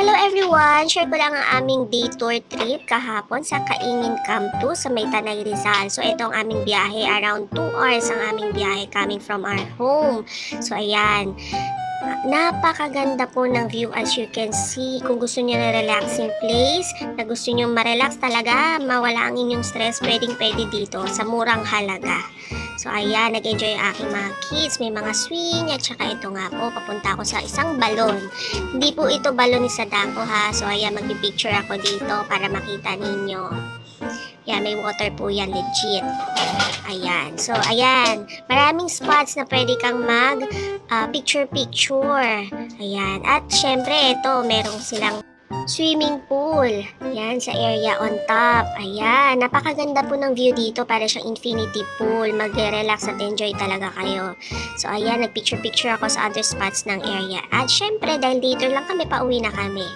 Hello everyone! Share ko lang ang aming day tour trip kahapon sa Kaingin Camp 2 sa May Tanay Rizal. So ito ang aming biyahe, around 2 hours ang aming biyahe coming from our home. So ayan, napakaganda po ng view as you can see. Kung gusto niyo na relaxing place, na gusto niyo ma-relax talaga, mawala ang inyong stress, pwedeng pwede dito sa murang halaga. So ayan, nag-enjoy ang aking mga kids, may mga swing, at saka ito nga po, papunta ako sa isang balon. Hindi po ito balon ni Sadako ha. So ayan, magpipicture ako dito para makita ninyo. Yan, may water po yan, legit. Ayan. So, ayan. Maraming spots na pwede kang mag ah, picture-picture. Ayan. At syempre, ito, merong silang swimming pool. Yan, sa area on top. Ayan. Napakaganda po ng view dito. Para siyang infinity pool. Mag-relax at enjoy talaga kayo. So, ayan. Nag-picture-picture ako sa other spots ng area. At syempre, dahil dito lang kami, pauwi na kami.